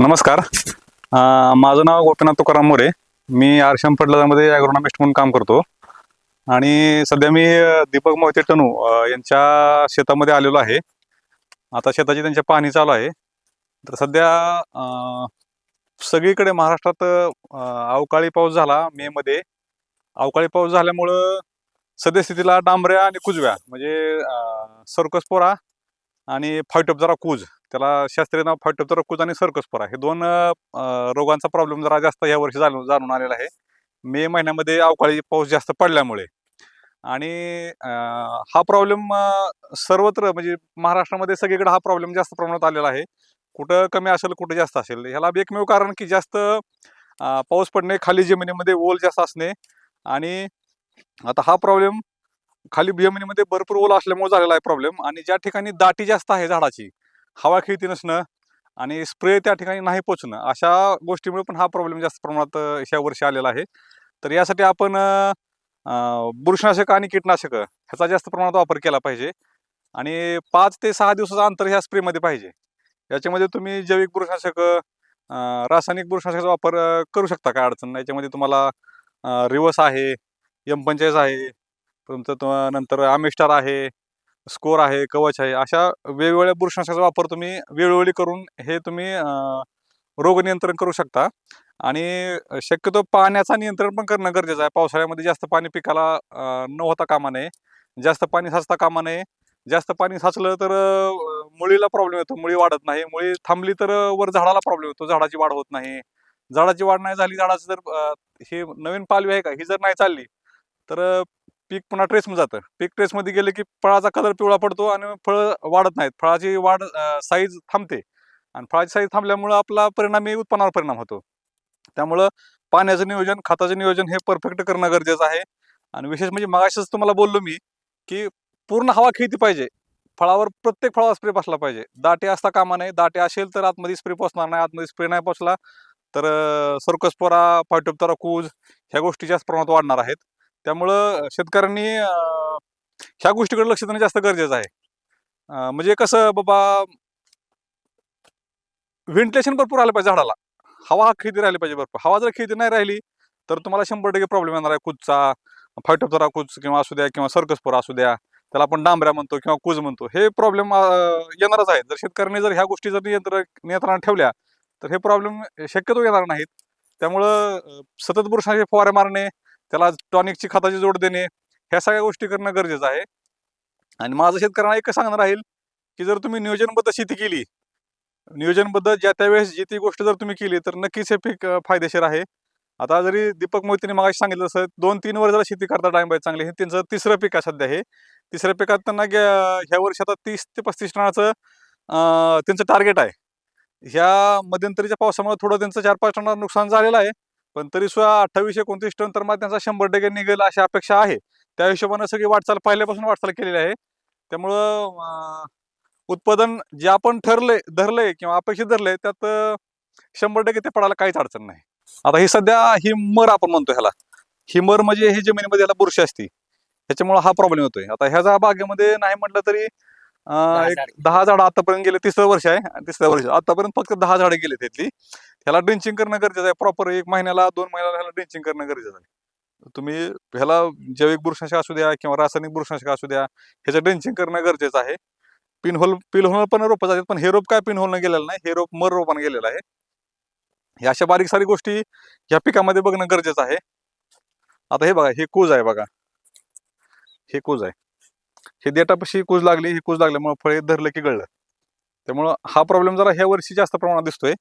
नमस्कार. अं, माझं नाव गोपीनाथ तुकाराम मोरे. मी आरशम फर्टिलायझरमध्ये ॲग्रोनॉमिस्ट म्हणून काम करतो. आणि सध्या मी अं, दीपक मोहिते टनू अं, यांच्या शेतामध्ये आलेलो आहे. आता शेताची त्यांच्या पाहणी चालू आहे. तर सध्या अं, सगळीकडे महाराष्ट्रात अं, अवकाळी पाऊस झाला मेमध्ये अवकाळी पाऊस झाल्यामुळं सद्यस्थितीला डांबऱ्या आणि कुजव्या म्हणजे सर्कसपोरा आणि फायटोप कूज. त्याला शास्त्रीय नाव फायटोप्तरा कूज आणि सर्कसपोरा हे दोन रोगांचा प्रॉब्लेम जरा जास्त या वर्षी जाणून जाणून आलेला आहे. मे महिन्यामध्ये अवकाळी पाऊस जास्त पडल्यामुळे. आणि हा प्रॉब्लेम सर्वत्र म्हणजे महाराष्ट्रामध्ये सगळीकडे हा प्रॉब्लेम जास्त प्रमाणात आलेला आहे. कुठं कमी असेल कुठं जास्त असेल. ह्याला एकमेव कारण की जास्त पाऊस पडणे खाली जमिनीमध्ये ओल जास्त असणे. आणि आता हा प्रॉब्लेम खाली जमिनीमध्ये भरपूर ओल असल्यामुळे झालेला आहे प्रॉब्लेम आणि ज्या ठिकाणी दाटी जास्त आहे झाडाची हवा खेळती नसणं आणि स्प्रे त्या ठिकाणी नाही पोचणं अशा गोष्टीमुळे पण हा प्रॉब्लेम जास्त प्रमाणात ह्या वर्षी आलेला आहे. तर यासाठी आपण बुरशीनाशक आणि कीटनाशक ह्याचा जास्त प्रमाणात वापर केला पाहिजे आणि पाच ते सहा दिवसाचं अंतर ह्या स्प्रेमध्ये पाहिजे. याच्यामध्ये तुम्ही जैविक बुरशीनाशक रासायनिक बुरशीनाशकाचा वापर करू शकता काय अडचण नाही. याच्यामध्ये तुम्हाला रिवर्स आहे एम पंचायत आहे तुमचं नंतर आमेस्टार आहे स्कोर आहे कवच आहे अशा वेगवेगळ्या बुरशनाशकाचा वापर तुम्ही वेळोवेळी करून हे तुम्ही रोग नियंत्रण करू शकता. आणि शक्यतो पाण्याचा नियंत्रण पण करणं गरजेचं आहे. पावसाळ्यामध्ये जास्त पाणी पिकाला न होता कामा नये. जास्त पाणी साचता कामा नये. जास्त पाणी साचलं तर मुळीला प्रॉब्लेम येतो. मुळी वाढत नाही. मुळी थांबली तर वर झाडाला प्रॉब्लेम येतो. झाडाची वाढ होत नाही. झाडाची वाढ नाही झाली झाडाचं जर हे नवीन पालवी आहे का? ही जर नाही चालली तर पीक पुन्हा ट्रेसमध्ये जातं. पीक ट्रेसमध्ये गेले की फळाचा कलर पिवळा पडतो आणि फळं वाढत नाहीत. फळाची वाढ साईज थांबते. आणि फळाची साईज थांबल्यामुळं आपला परिणामी उत्पन्नावर परिणाम होतो. त्यामुळं पाण्याचं नियोजन खताचं नियोजन हे परफेक्ट करणं गरजेचं आहे. आणि विशेष म्हणजे मगाशीच तुम्हाला बोललो मी की पूर्ण हवा खेळती पाहिजे. फळावर प्रत्येक फळावर स्प्रे बसला पाहिजे. दाटे असता कामा नये. दाटे असेल तर आतमध्ये स्प्रे पोचणार नाही. आतमध्ये स्प्रे नाही पोचला तर सर्कसपोरा फायटोप्तरा कूज ह्या गोष्टी जास्त प्रमाणात वाढणार आहेत. त्यामुळं शेतकऱ्यांनी ह्या गोष्टीकडे लक्ष देणं जास्त गरजेचं आहे. म्हणजे कसं बाबा व्हेंटिलेशन भरपूर आलं पाहिजे झाडाला. हवा खेळती राहिली पाहिजे भरपूर. हवा जर खेळती नाही राहिली तर तुम्हाला शंभर टक्के प्रॉब्लेम येणार आहे कुजचा फायटोप्तरा कुज किंवा असू द्या किंवा सर्कसपोरा असू द्या त्याला आपण डांबऱ्या म्हणतो किंवा कुज म्हणतो. हे प्रॉब्लेम येणारच आहेत. जर शेतकऱ्यांनी जर ह्या गोष्टी जर नियंत्रण नियंत्रणात ठेवल्या तर हे प्रॉब्लेम शक्यतो येणार नाहीत. त्यामुळं सतत बुरशाचे फवारे मारणे त्याला टॉनिकची खताची जोड देणे ह्या सगळ्या गोष्टी करणं गरजेचं आहे. आणि माझं शेतकऱ्यांना एकच सांगणार राहील की जर तुम्ही नियोजनबद्ध शेती केली नियोजनबद्ध ज्या त्यावेळेस जी ती गोष्ट जर तुम्ही केली तर नक्कीच हे पीक फायदेशीर आहे. आता जरी दीपक मोहितीने मागाशी सांगितलं असं दोन तीन वर जरा शेती करता टाइम पाहिजे चांगली हे त्यांचं तिसरं पीक आहे सध्या हे. तिसऱ्या पिकात त्यांना ग्या ह्या वर्षी आता तीस ते पस्तीस टनाचं त्यांचं टार्गेट आहे. ह्या मध्यंतरीच्या पावसामुळे थोडं त्यांचं चार पाच टनाचं नुकसान झालेलं आहे. पण तरी सुद्धा अठ्ठावीसशे एकोणतीस टन तर मग त्यांचा शंभर टक्के निघेल अशी अपेक्षा आहे. त्या हिशोबानं सगळी वाटचाल पहिल्यापासून वाटचाल केलेली आहे. त्यामुळं उत्पादन जे आपण ठरले धरले किंवा अपेक्षित धरले त्यात शंभर टक्के ते पडायला काहीच अडचण नाही. आता ही सध्या ही मर आपण म्हणतो ह्याला. ही मर म्हणजे ही जमिनीमध्ये ह्याला बुरशी असते. त्याच्यामुळे हा प्रॉब्लेम होतोय आता ह्याचा बागेमध्ये नाही म्हटलं तरी एक. दहा झाडं आतापर्यंत गेले तिसरं वर्ष आहे. आणि तिसऱ्या वर्ष. आतापर्यंत फक्त दहा झाडं गेले त्यातली. ह्याला ड्रिंचिंग करणं गरजेचं आहे. प्रॉपर एक महिन्याला दोन महिन्याला ह्याला ड्रिंचिंग करणं गरजेचं आहे. तुम्ही ह्याला जैविक बुरशीनाशक असू द्या किंवा रासायनिक बुरशीनाशक असू द्या ह्याचं ड्रिंचिंग करणं गरजेचं आहे. पिनहोल पिनहोल पण रोप जातात पण हे रोप काय पिनहोलनं गेलेलं नाही. हे रोप मर रोपानं गेलेलं आहे. ह्या अशा बारीक सारी गोष्टी ह्या पिकामध्ये बघणं गरजेचं आहे. आता हे बघा हे कूज आहे बघा. हे कूज आहे. हे देटापाशी कूज लागली ही कूज लागल्यामुळे फळे धरलं की गळलं. त्यामुळं हा प्रॉब्लेम जरा ह्या वर्षी जास्त प्रमाणात दिसतोय.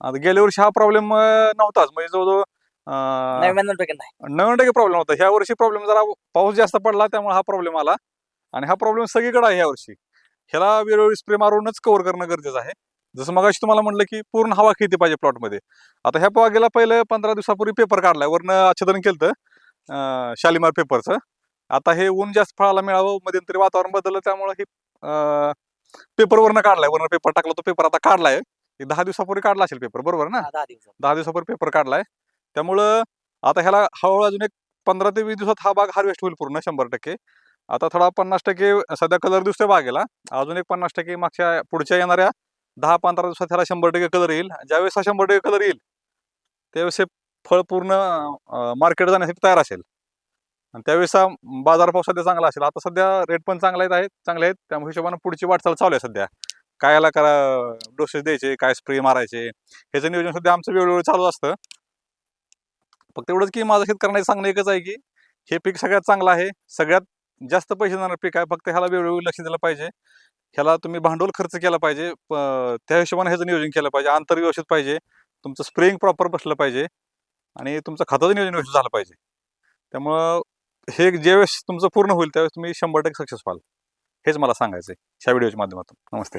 आता गेल्या वर्षी हा प्रॉब्लेम नव्हताच. म्हणजे जवळजवळ नव्याण्णव टक्के नव्याण्णव टक्के प्रॉब्लेम होता. ह्या वर्षी प्रॉब्लेम जरा पाऊस जास्त पडला त्यामुळे हा प्रॉब्लेम आला. आणि हा प्रॉब्लेम सगळीकडे आहे ह्या वर्षी. ह्याला वेळोवेळी स्प्रे मारूनच कव्हर करणं गरजेचं आहे. जसं मगाशी तुम्हाला म्हटलं की पूर्ण हवा खेळती पाहिजे प्लॉटमध्ये आता ह्या बागेला पहिलं पंधरा दिवसापूर्वी पेपर काढलाय. वरनं आच्छादन केलं शालिमार पेपरचं आता हे ऊन जास्त फळाला मिळावं मध्यंतरी वातावरण बदललं त्यामुळे हे पेपर वरनं काढलाय. वरनं पेपर टाकला तो पेपर आता काढलाय. एक दहा दिवसापूर्वी काढला असेल पेपर बरोबर ना? दहा दहा दिवसात दहा दिवसापूर्वी पेपर काढलाय. त्यामुळं आता ह्याला हळूहळू अजून एक पंधरा ते वीस दिवसात हा बाग हार्वेस्ट होईल पूर्ण शंभर टक्के. आता थोडा पन्नास टक्के सध्या कलर दिसतोय बागेला. अजून एक पन्नास टक्के मागच्या पुढच्या येणाऱ्या दहा पंधरा दिवसात ह्याला शंभर टक्के कलर येईल. ज्यावेळेस हा शंभर टक्के कलर येईल त्यावेळेस हे फळ पूर्ण मार्केट जाण्यासाठी तयार असेल. आणि त्यावेळेस बाजारभाव बाजार भाव सध्या चांगला असेल. आता सध्या रेट पण चांगला आहेत चांगले आहेत. त्यामुळे हिशोबानं पुढची वाटचाल चालू आहे सध्या. काय याला करा डोसेस द्यायचे काय स्प्रे मारायचे ह्याचं नियोजन सध्या आमचं वेळोवेळी चालू असतं. फक्त एवढंच की माझं शेतकऱ्यांना सांगणं एकच आहे की हे पीक सगळ्यात चांगलं आहे. सगळ्यात जास्त पैसे देणारं पीक आहे. फक्त ह्याला वेळोवेळी लक्ष दिलं पाहिजे. ह्याला तुम्ही भांडवल खर्च केला पाहिजे. त्या हिशोबाने ह्याचं नियोजन केलं पाहिजे. अंतर व्यवस्थित पाहिजे. तुमचं स्प्रेइंग प्रॉपर बसलं पाहिजे. आणि तुमचं खताचं नियोजन व्यवस्थित झालं पाहिजे. त्यामुळं हे ज्यावेळेस तुमचं पूर्ण होईल त्यावेळेस तुम्ही शंभर टक्के सक्सेस व्हाल. हेच मला सांगायचं आहे ह्या व्हिडिओच्या माध्यमातून. नमस्ते.